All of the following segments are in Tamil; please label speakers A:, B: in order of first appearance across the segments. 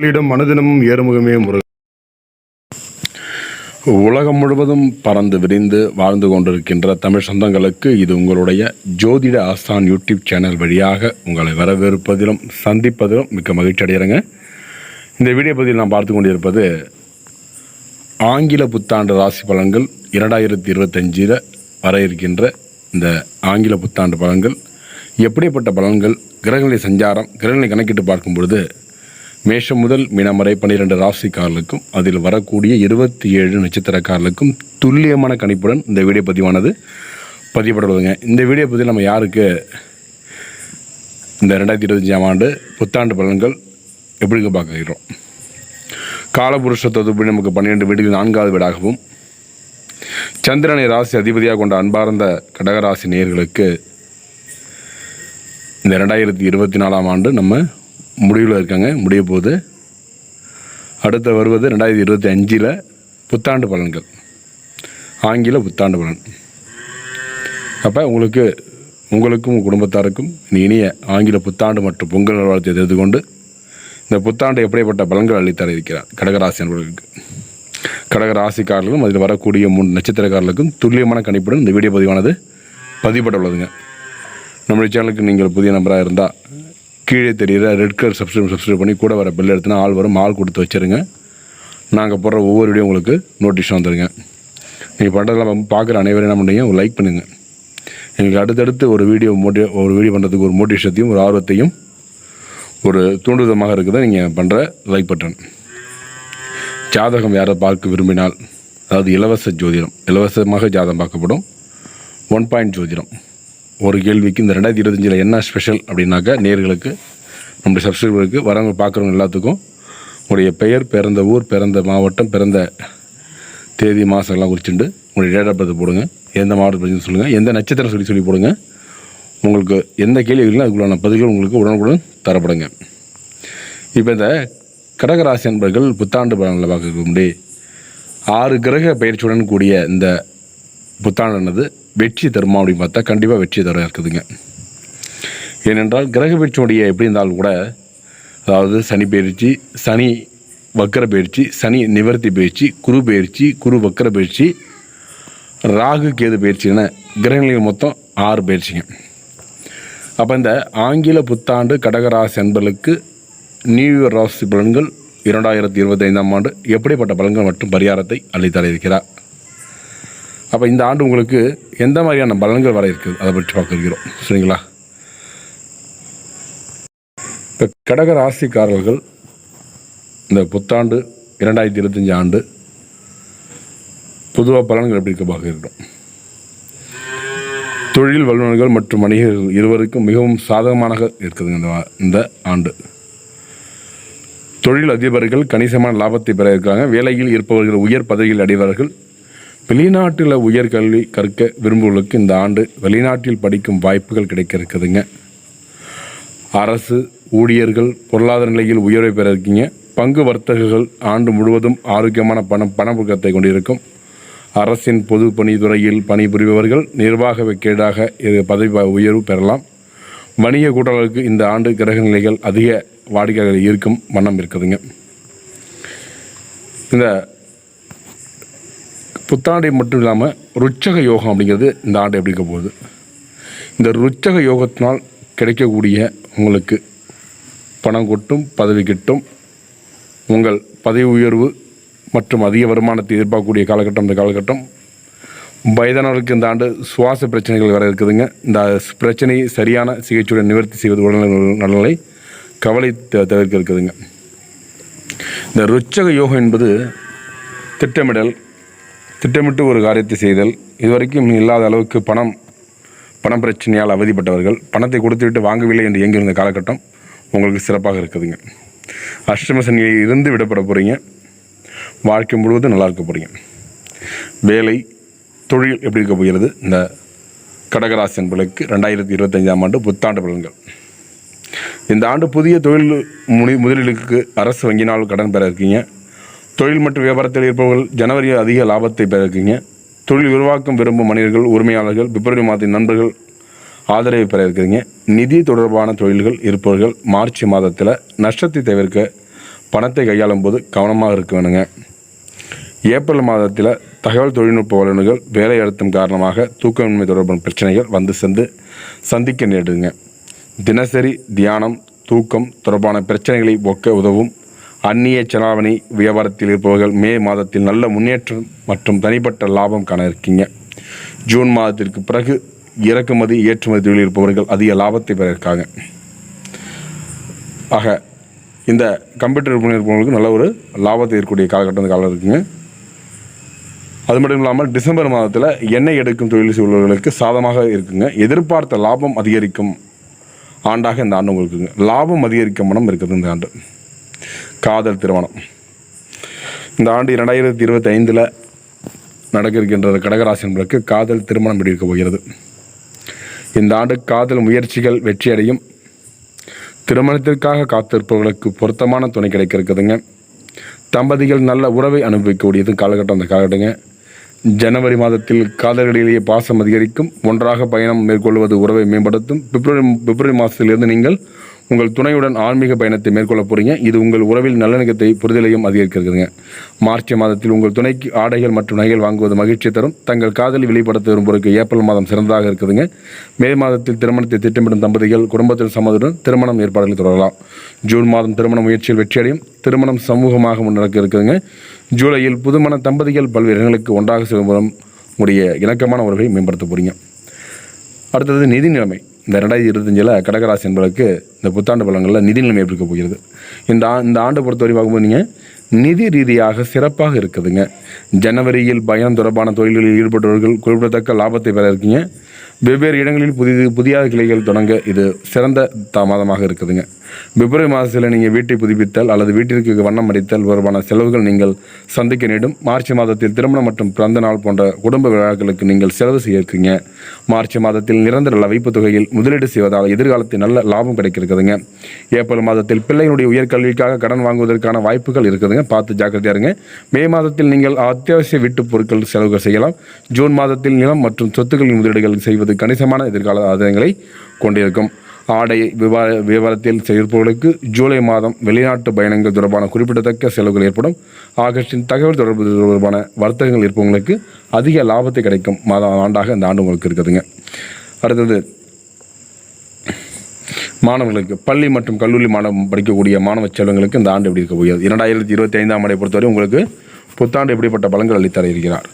A: மக்களிடம் மனதினமும் ஏறுமுகமே முருகன். உலகம் முழுவதும் பறந்து விரிந்து வாழ்ந்து கொண்டிருக்கின்ற தமிழ் சொந்தங்களுக்கு இது உங்களுடைய ஜோதிட ஆஸ்தான் யூடியூப் சேனல் வழியாக உங்களை வரவேற்பதிலும் சந்திப்பதிலும் மிக்க மகிழ்ச்சி அடைகிறேங்க. இந்த வீடியோ பதிவில் நாம் பார்த்து கொண்டிருப்பது ஆங்கில புத்தாண்டு ராசி பலன்கள் இரண்டாயிரத்தி இருபத்தஞ்சில் வர இருக்கின்ற இந்த ஆங்கில புத்தாண்டு பலன்கள். எப்படிப்பட்ட பலன்கள்? கிரகநிலை சஞ்சாரம் கிரகநிலை கணக்கிட்டு பார்க்கும் பொழுது மேஷம் முதல் மீனம் வரை பன்னிரெண்டு ராசிக்காரர்களுக்கும் அதில் வரக்கூடிய இருபத்தி ஏழு நட்சத்திரக்காரர்களுக்கும் துல்லியமான கணிப்புடன் இந்த வீடியோ பதிவானது பதியப்படுவதுங்க. இந்த வீடியோ பதிவில் நம்ம யாருக்கு இந்த ரெண்டாயிரத்தி இருபத்தஞ்சாம் ஆண்டு புத்தாண்டு பலன்கள் எப்படி பார்க்கிறோம் காலபுருஷ தொகுப்பு நமக்கு பன்னிரெண்டு வீடுகள் நான்காவது வீடாகவும் சந்திரனை ராசி அதிபதியாக கொண்ட அன்பார்ந்த கடகராசி நேர்களுக்கு இந்த ரெண்டாயிரத்தி இருபத்தி நாலாம் ஆண்டு நம்ம முடிவில் இருக்காங்க முடிய போகுது. அடுத்த வருவது ரெண்டாயிரத்தி இருபத்தி அஞ்சில் புத்தாண்டு பலன்கள். ஆங்கில புத்தாண்டு பலன். அப்போ உங்களுக்கு உங்களுக்கும் குடும்பத்தாருக்கும் இனிய ஆங்கில புத்தாண்டு மற்றும் பொங்கல் நல்வாழ்த்தை தெரிந்து கொண்டு இந்த புத்தாண்டு எப்படிப்பட்ட பலன்கள் அளித்தர இருக்கிறார்? கடகராசி என்பவர்களுக்கு கடகராசிக்காரர்களும் அதில் வரக்கூடிய மூணு நட்சத்திரக்காரர்களுக்கும் துல்லியமான கணிப்புடன் இந்த வீடியோ பதிவானது பதிவுபட்டுள்ளதுங்க நம்முடைய சேனலுக்கு நீங்கள் புதிய நம்பராக இருந்தால் கீழே தெரிகிற ரெட் கலர் சப்ஸ்கிரைப் சப்ஸ்கிரைப் பண்ணி கூட வர பெல் எடுத்துனா ஆள் வரும். ஆள் கொடுத்து வச்சுருங்க. நாங்கள் போடுற ஒவ்வொரு வீடியோ உங்களுக்கு நோட்டீஸ் வந்துடுங்க நீங்கள் பண்ணுறதெல்லாம் பார்க்குற அனைவரும் என்ன பண்ணுறீங்க லைக் பண்ணுங்கள் எங்களுக்கு அடுத்தடுத்து ஒரு வீடியோ மோட்டி ஒரு வீடியோ பண்ணுறதுக்கு ஒரு மோட்டிவேஷத்தையும் ஒரு ஆர்வத்தையும் ஒரு தூண்டுதமாக இருக்குது நீங்கள் பண்ணுற லைக் பட்டன் ஜாதகம் யாரை பார்க்க விரும்பினால் அதாவது இலவச ஜோதிடம் இலவசமாக ஜாதகம் பார்க்கப்படும். ஒன் பாயிண்ட் ஜோதிடம். ஒரு கேள்விக்கு இந்த ரெண்டாயிரத்தி இருபத்தஞ்சில் என்ன ஸ்பெஷல் அப்படின்னாக்கா நேர்களுக்கு நம்முடைய சப்ஸ்கிரைபருக்கு வரவங்க பார்க்குறவங்க எல்லாத்துக்கும் உங்களுடைய பெயர் பிறந்த ஊர் பிறந்த மாவட்டம் பிறந்த தேதி மாதம் எல்லாம் குறிச்சுட்டு உங்களுடைய டேட் ஆஃப் பர்த் போடுங்க. எந்த மாவட்டத்தை பற்றி சொல்லுங்கள் எந்த நட்சத்திரம் சொல்லி சொல்லி போடுங்க. உங்களுக்கு எந்த கேள்வி அதுக்குள்ளான பதில்கள் உங்களுக்கு உடனுக்குடன் தரப்படுங்க. இப்போ இந்த கடகராசி அன்பர்கள் புத்தாண்டு பலன்களை பார்க்கக்கூடிய ஆறு கிரக பயிற்சியுடன் கூடிய இந்த புத்தாண்டானது வெற்றி தருமா அப்படின்னு பார்த்தா கண்டிப்பாக வெற்றி தர இருக்குதுங்க. ஏனென்றால் கிரக பெயர்ச்சியுடைய எப்படி இருந்தாலும் கூட அதாவது சனி பயிற்சி சனி வக்கர பயிற்சி சனி நிவர்த்தி பயிற்சி குரு பயிற்சி குரு வக்கர பயிற்சி ராகு கேது பயிற்சி கிரகங்களில் மொத்தம் ஆறு பயிற்சிங்க. அப்போ இந்த ஆங்கில புத்தாண்டு கடகராசி என்பர்களுக்கு நியூ இயர் ராசி பலன்கள் இரண்டாயிரத்தி இருபத்தைந்தாம் ஆண்டு எப்படிப்பட்ட பலன்கள் மற்றும் பரிகாரத்தை அளித்தர இருக்கிறார் அப்போ இந்த ஆண்டு உங்களுக்கு எந்த மாதிரியான பலன்கள் வர இருக்குது? அதை பற்றி பார்க்க இருக்கிறோம். சரிங்களா? இப்போ கடக ராசிக்காரர்கள் இந்த புத்தாண்டு இரண்டாயிரத்தி இருபத்தஞ்சி ஆண்டு பொதுவாக பலன்கள் எப்படி இருக்க பார்க்க இருக்கிறோம். தொழில் வல்லுநர்கள் மற்றும் வணிகர்கள் இருவருக்கும் மிகவும் சாதகமாக இருக்குதுங்க இந்த வா- இந்த ஆண்டு. தொழில் அதிபர்கள் கணிசமான லாபத்தை பெற இருக்காங்க. வேலையில் இருப்பவர்கள் உயர் பதவியில் அடைவார்கள். வெளிநாட்டில் உயர்கல்வி கற்க விரும்புவர்களுக்கு இந்த ஆண்டு வெளிநாட்டில் படிக்கும் வாய்ப்புகள் கிடைக்க இருக்குதுங்க அரசு ஊழியர்கள் பொருளாதார நிலையில் உயர்வை பெற இருக்கீங்க. பங்கு வர்த்தகர்கள் ஆண்டு முழுவதும் ஆரோக்கியமான பணம் பணப்புழக்கத்தை கொண்டிருக்கும். அரசின் பொது பணித்துறையில் பணிபுரிபவர்கள் நிர்வாக வெக்கேடாக பதவி உயர்வு பெறலாம். வணிக கூட்டாளர்களுக்கு இந்த ஆண்டு கிரக நிலைகள் அதிக வாடிக்கையாளர்கள் இருக்கும் வண்ணம் இருக்குதுங்க. இந்த புத்தாண்டை மட்டும் இல்லாமல் ருச்சக யோகம் அப்படிங்கிறது இந்த ஆண்டு எப்படி இருக்க போகுது? இந்த ருச்சக யோகத்தினால் கிடைக்கக்கூடிய உங்களுக்கு பணம் கொட்டும் பதவி கிட்டும் உங்கள் பதவி உயர்வு மற்றும் அதிக வருமானத்தை எதிர்பார்க்கக்கூடிய காலகட்டம் இந்த காலகட்டம் வயதானவர்களுக்கு இந்த ஆண்டு சுவாச பிரச்சனைகள் வர இருக்குதுங்க. இந்த பிரச்சனையை சரியான சிகிச்சையுடன் நிவர்த்தி செய்வது உடல் நலனை கவலை த- தவிர்க்க இருக்குதுங்க. இந்த ருச்சக யோகம் என்பது திட்டமிடல் திட்டமிட்டு ஒரு காரியத்தை செய்தல் இதுவரைக்கும் இல்லாத அளவுக்கு பணம் பணம் பிரச்சனையால் அவதிப்பட்டவர்கள் பணத்தை கொடுத்துவிட்டு வாங்கவில்லை என்று இயங்கியிருந்த காலகட்டம் உங்களுக்கு சிறப்பாக இருக்குதுங்க. அஷ்டம சனியில் இருந்து விடப்பட போகிறீங்க வாழ்க்கை முழுவதும் நல்லா இருக்க போகிறீங்க வேலை தொழில் எப்படி இருக்க போகிறது? இந்த கடகராசி என்பதற்கு ரெண்டாயிரத்தி இருபத்தஞ்சாம் ஆண்டு புத்தாண்டு பலன்கள். இந்த ஆண்டு புதிய தொழில் முனி முதலீடுக்கு அரசு வங்கினால் கடன் பெற இருக்கீங்க. தொழில் மற்றும் வியாபாரத்தில் இருப்பவர்கள் ஜனவரியில் அதிக லாபத்தை பெற தொழில் உருவாக்கம் விரும்பும் மனிதர்கள் உரிமையாளர்கள் பிப்ரவரி மாதத்தின் நண்பர்கள் ஆதரவை பெற இருக்கிறீங்க நிதி தொடர்பான தொழில்கள் இருப்பவர்கள் மார்ச் மாதத்தில் நஷ்டத்தை தவிர்க்க பணத்தை கையாளும் போது கவனமாக இருக்க வேணுங்க. ஏப்ரல் மாதத்தில் தகவல் தொழில்நுட்ப வல்லுநர்கள் வேலை அழுத்தம் காரணமாக தூக்கமின்மை தொடர்பான பிரச்சனைகள் வந்து சென்று சந்திக்க நேரிடுங்க தினசரி தியானம் தூக்கம் தொடர்பான பிரச்சனைகளை ஒக்க உதவும் அந்நிய செலாவணி வியாபாரத்தில் இருப்பவர்கள் மே மாதத்தில் நல்ல முன்னேற்றம் மற்றும் தனிப்பட்ட லாபம் காண இருக்கீங்க. ஜூன் மாதத்திற்கு பிறகு இறக்குமதி ஏற்றுமதி தொழில் இருப்பவர்கள் அதிக லாபத்தை பெற இருக்காங்க. ஆக இந்த கம்ப்யூட்டர் விற்பனை இருப்பவங்களுக்கு நல்ல ஒரு லாபத்தை இருக்கக்கூடிய காலகட்டம் காலம் இருக்குங்க. அது மட்டும் இல்லாமல் டிசம்பர் மாதத்தில் எண்ணெய் எடுக்கும் தொழில் செய்பவர்களுக்கு சாதமாக இருக்குங்க. எதிர்பார்த்த லாபம் அதிகரிக்கும் ஆண்டாக இந்த ஆண்டு உங்களுக்கு லாபம் அதிகரிக்கும் மனம் இருக்குது இந்த ஆண்டு. காதல் திருமணம். இந்த ஆண்டு இரண்டாயிரத்தி இருபத்தி ஐந்தில் நடக்க இருக்கின்ற கடகராசி காதல் திருமணம் இருக்க போகிறது. இந்த ஆண்டு காதல் முயற்சிகள் வெற்றியடையும். திருமணத்திற்காக காத்திருப்பவர்களுக்கு பொருத்தமான துணை கிடைக்க இருக்குதுங்க தம்பதிகள் நல்ல உறவை அனுபவிக்கக்கூடியது காலகட்டம் அந்த காலகட்டங்க. ஜனவரி மாதத்தில் காதல்களிலேயே பாசம் அதிகரிக்கும். ஒன்றாக பயணம் மேற்கொள்வது உறவை மேம்படுத்தும். பிப்ரவரி பிப்ரவரி மாதத்திலிருந்து நீங்கள் உங்கள் துணையுடன் ஆன்மீக பயணத்தை மேற்கொள்ள போறீங்க. இது உங்கள் உறவில் நல்லிணக்கத்தை புரிதலையும் அதிகரிக்கிறதுங்க. மார்ச் மாதத்தில் உங்கள் துணைக்கு ஆடைகள் மற்றும் நகைகள் வாங்குவது மகிழ்ச்சி தரும். தங்கள் காதலை வெளிப்படுத்த விரும்புவதற்கு ஏப்ரல் மாதம் சிறந்ததாக இருக்குதுங்க. மே மாதத்தில் திருமணத்தை திட்டமிடும் தம்பதிகள் குடும்பத்தில் சம்மதுடன் திருமணம் ஏற்பாடுகள் தொடரலாம். ஜூன் மாதம் திருமண முயற்சியில் வெற்றியடையும். திருமணம் சமூகமாக முன்னெடுக்க இருக்குதுங்க. ஜூலையில் புதுமண தம்பதிகள் பல்வேறு இடங்களுக்கு ஒன்றாக செல்லும் உடைய இணக்கமான உறவை மேம்படுத்த போறீங்க. அடுத்தது நிதி நிலைமை. இந்த ரெண்டாயிரத்தி இருபத்தஞ்சில் கடகராசி என்பதற்கு இந்த புத்தாண்டு பலன்களில் நிதி நிலைமை எப்படி இருக்க போகிறது? இந்த ஆ இந்த ஆண்டு பொறுத்தவரை பார்க்கும்போது நீங்கள் நிதி ரீதியாக சிறப்பாக இருக்குதுங்க. ஜனவரியில் பயணம் தொடர்பான தொழில்களில் ஈடுபட்டவர்கள் குறிப்பிடத்தக்க லாபத்தை பெற இருக்கீங்க. வெவ்வேறு இடங்களில் புதிது புதிய கிளைகள் தொடங்க இது சிறந்த தாமதமாக மாதமாக இருக்குதுங்க. பிப்ரவரி மாதத்தில் நீங்கள் வீட்டை புதுப்பித்தல் அல்லது வீட்டிற்கு வண்ணம் அடித்தல் தொடர்பான செலவுகள் நீங்கள் சந்திக்க நேடும் மார்ச் மாதத்தில் திருமணம் மற்றும் பிறந்த நாள் போன்ற குடும்ப விழாக்களுக்கு நீங்கள் செலவு செய்ய இருக்கீங்க மார்ச் மாதத்தில் நிரந்தர வைப்பு தொகையில் முதலீடு செய்வதால் எதிர்காலத்தில் நல்ல லாபம் கிடைக்கிறதுங்க. ஏப்ரல் மாதத்தில் பிள்ளைகளுடைய உயர்கல்விக்காக கடன் வாங்குவதற்கான வாய்ப்புகள் இருக்குதுங்க. பார்த்து ஜாக்கிரதையா இருங்க. மே மாதத்தில் நீங்கள் அத்தியாவசிய வீட்டு பொருட்கள் செலவுகள் செய்யலாம். ஜூன் மாதத்தில் நிலம் மற்றும் சொத்துக்களின் முதலீடுகள் செய்வது கணிசமான எதிர்கால ஆதாயங்களை கொண்டிருக்கும். ஆடை விவா விவரத்தில் செய்திருப்பவர்களுக்கு ஜூலை மாதம் வெளிநாட்டு பயணங்கள் தொடர்பான குறிப்பிடத்தக்க செலவுகள் ஏற்படும். ஆகஸ்டின் தகவல் தொடர்பு தொடர்பான வர்த்தகங்கள் இருப்பவங்களுக்கு அதிக லாபத்தை கிடைக்கும். மாத ஆண்டாக இந்த ஆண்டு உங்களுக்கு இருக்குதுங்க. அடுத்தது மாணவர்களுக்கு பள்ளி மற்றும் கல்லூரி மாணவம் படிக்கக்கூடிய மாணவ செல்வங்களுக்கு இந்த ஆண்டு எப்படி இருக்க போகிறது? இரண்டாயிரத்தி இருபத்தி ஐந்தாம் ஆண்டை பொறுத்தவரை உங்களுக்கு புத்தாண்டு எப்படிப்பட்ட பலன்கள் அளித்தர இருக்கிறார்?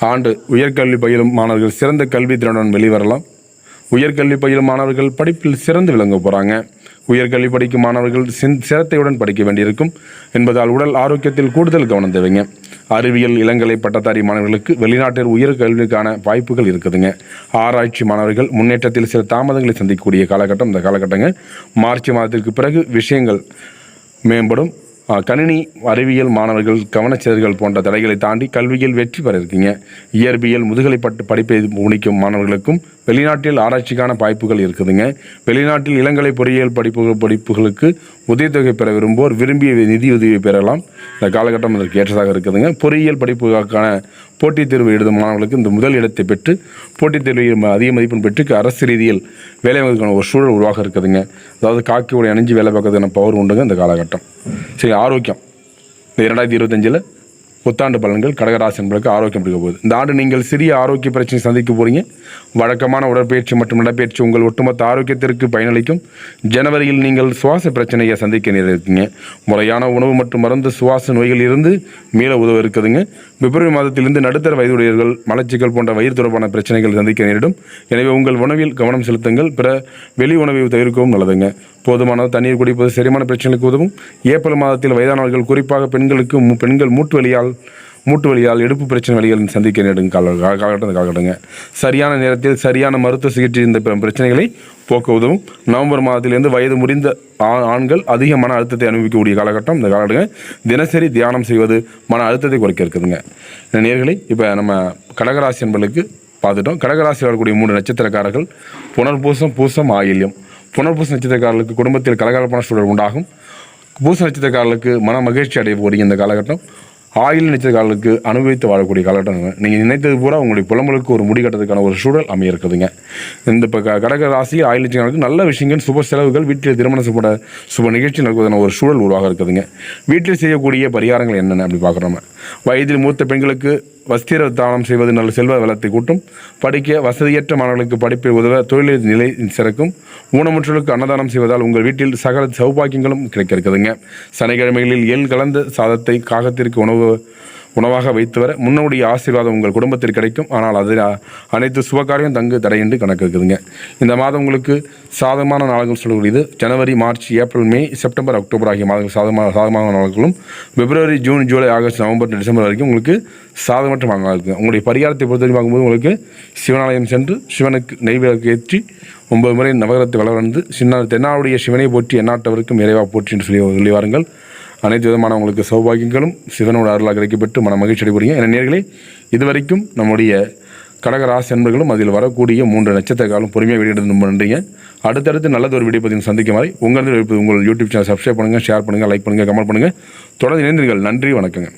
A: ஆண்டு உயர்கல்வி பயிலும் மாணவர்கள் சிறந்த கல்வி திறனுடன் வெளிவரலாம். உயர்கல்வி பயிலும் மாணவர்கள் படிப்பில் சிறந்து விளங்க போகிறாங்க உயர்கல்வி படிக்கும் மாணவர்கள் சிரத்தையுடன் படிக்க வேண்டியிருக்கும். என்பதால் உடல் ஆரோக்கியத்தில் கூடுதல் கவனம் தேவைங்க. அறிவியல் இளங்கலை பட்டதாரி மாணவர்களுக்கு வெளிநாட்டில் உயர்கல்விக்கான வாய்ப்புகள் இருக்குதுங்க. ஆராய்ச்சி மாணவர்கள் முன்னேற்றத்தில் சில தாமதங்களை சந்திக்கக்கூடிய காலகட்டம் இந்த காலகட்டங்க மார்ச் மாதத்திற்கு பிறகு விஷயங்கள் மேம்படும். கணினி அறிவியல் மாணவர்கள் கவனச்சிதறல் போன்ற தடைகளை தாண்டி கல்வியில் வெற்றி பெற இருக்கீங்க. இயற்பியல் முதுகலை பட்டு படிப்பை முடிக்கும் மாணவர்களுக்கும் வெளிநாட்டில் ஆராய்ச்சிக்கான வாய்ப்புகள் இருக்குதுங்க. வெளிநாட்டில் இளங்கலை பொறியியல் படிப்பு படிப்புகளுக்கு உதவித்தொகை பெற விரும்புவோர் விரும்பிய நிதியுதவியை பெறலாம். இந்த காலகட்டம் அதற்கு ஏற்றதாக இருக்குதுங்க. பொறியியல் படிப்புகளுக்கான போட்டித் தேர்வு எழுதும் மாணவர்களுக்கு இந்த முதல் இடத்தை பெற்று போட்டித் தேர்வில் அதிக மதிப்பெண் பெற்று அரசு ரீதியில் வேலைவாய்ப்புக்கான ஒரு சூழல் உருவாக இருக்குதுங்க. அதாவது காக்கியோட அணிஞ்சு வேலை பார்க்கறதுக்கான பவர் உண்டுங்க இந்த காலகட்டம். சரி ஆரோக்கியம். இந்த இரண்டாயிரத்தி இருபத்தஞ்சில் புத்தாண்டு பலன்கள் கடகராசி என்பதற்கு ஆரோக்கியம் கொடுக்க போகுது. இந்த ஆண்டு நீங்கள் சிறிய ஆரோக்கிய பிரச்சனை சந்திக்க போறீங்க. வழக்கமான உடற்பயிற்சி மற்றும் நடைப்பயிற்சி உங்கள் ஒட்டுமொத்த ஆரோக்கியத்திற்கு பயனளிக்கும். ஜனவரியில் நீங்கள் சுவாச பிரச்சனையை சந்திக்க நேரிருக்கீங்க முறையான உணவு மற்றும் மருந்து சுவாச நோய்கள் இருந்து மீள உதவ இருக்குதுங்க. பிப்ரவரி மாதத்திலிருந்து நடுத்தர வயதுடையவர்கள் மலச்சிக்கல் போன்ற வயிறு தொடர்பான பிரச்சனைகள் சந்திக்க நேரிடும். எனவே உங்கள் உணவில் கவனம் செலுத்துங்கள். பிற வெளி உணவை தவிர்க்கவும் நல்லதுங்க. போதுமான தண்ணீர் குடிப்பது செரிமான பிரச்சனைகளுக்கு உதவும். ஏப்ரல் மாதத்தில் வயதானவர்கள் குறிப்பாக பெண்களுக்கு மு- பெண்கள் மூட்டு வலியால் மூட்டு வலியால் இடுப்பு பிரச்சனை வலிகள் சந்திக்க நேரிடும் கால காலகட்டம் காலகட்டம் காலகட்டங்க சரியான நேரத்தில் சரியான மருத்துவ சிகிச்சை இந்த பிரச்சனைகளை போக்க உதவும். நவம்பர் மாதத்திலிருந்து வயது முறிந்த ஆ- ஆண்கள் அதிக மன அழுத்தத்தை அனுபவிக்கக்கூடிய காலகட்டம். இந்த காலகட்டங்க தினசரி தியானம் செய்வது மன அழுத்தத்தை குறைக்க இருக்குதுங்க. இந்த நேர்களை இப்போ நம்ம கடகராசி என்பர்களுக்கு பார்த்துட்டோம். கடகராசியில் வரக்கூடிய மூன்று நட்சத்திரக்காரர்கள் புனர்பூசம் பூசம் ஆயில்யம். புனர்பூச நட்சத்திரக்காரர்களுக்கு குடும்பத்தில் கலகலப்பான சூழல் உண்டாகும். பூச நட்சத்திரக்காரர்களுக்கு மன மகிழ்ச்சி அடையக்கூடிய இந்த காலகட்டம். ஆயில் காலத்துக்கு அனுபவித்து வாழக்கூடிய காலகட்டம் நீங்கள் நினைத்தது பூரா உங்களுடைய புலம்பலுக்கு ஒரு முடிகட்டதுக்கான ஒரு சூழல் அமைய இருக்குதுங்க இந்த இப்போ க- கடக ராசி ஆயில் காலத்துக்கு நல்ல விஷயங்கள் சுப செலவுகள் வீட்டில் திருமண சுப சுப நிகழ்ச்சி நடக்குவதான ஒரு சூழல் உருவாக இருக்குதுங்க. வீட்டில் செய்யக்கூடிய பரிகாரங்கள் என்னென்ன அப்படி பார்க்குறோம் வயதில் மூத்த பெண்களுக்கு வஸ்திர தானம் செய்வது நல்ல செல்வ வளத்தை கூட்டும். படிக்க வசதியற்ற மாணவர்களுக்கு படிப்பை உதவ தொழிலில் நிலை சிறக்கும். ஊனமுற்றோருக்கு அன்னதானம் செய்வதால் உங்கள் வீட்டில் சகல சௌபாக்கியங்களும் கிடைக்க இருக்குதுங்க சனிக்கிழமைகளில் எள் கலந்த சாதத்தை காகத்திற்கு உணவு உணவாக வைத்து வர முன்னோடைய ஆசீர்வாதம் உங்கள் குடும்பத்திற்கு கிடைக்கும். ஆனால் அதில் அனைத்து சுபகாரியம் தங்கு தடையின்றி கணக்கு இருக்குதுங்க இந்த மாதம் உங்களுக்கு சாதகமான நாள்கள் சொல்லக்கூடியது. ஜனவரி March April May September October ஆகிய மாதங்கள் சாதகமான சாதகமான நாட்களும் பிப்ரவரி June July August November December வரைக்கும் உங்களுக்கு சாதகமற்ற நாளாக இருக்குது உங்களுடைய பரிகாரத்தை பொறுத்தவரை பார்க்கும்போது உங்களுக்கு சிவனாலயம் சென்று சிவனுக்கு நெய்வேலுக்கு ஏற்றி ஒன்பது முறை நவகரத்தை வளர்ந்து சின்ன தென்னாவுடைய சிவனை போற்றி எண்ணாட்டவருக்கும் இறைவா போற்றி என்று சொல்லி சொல்லி வாருங்கள் அனைத்து விதமான உங்களுக்கு சௌபாகியங்களும் சிவனோட அருளாக கிடைக்கப்பட்டு மன மகிழ்ச்சி அடைபுறீங்க என நேர்களே இதுவரைக்கும் நம்முடைய கடகராசி அன்பர்களும் அதில் வரக்கூடிய மூன்று நட்சத்திர காலம் பொறுமையாக வெளியிடுறது ரொம்ப நன்றிங்க. அடுத்தடுத்து நல்லது ஒரு வீடியோ பதிவு சந்திக்கும் மாதிரி உங்களது உங்கள் யூடியூப் சேனல் சப்ஸ்கிரைப் பண்ணுங்கள் ஷேர் பண்ணுங்கள் லைக் பண்ணுங்கள் கமெண்ட் பண்ணுங்கள் தொடர்ந்து இணைந்தீர்கள் நன்றி வணக்கங்க.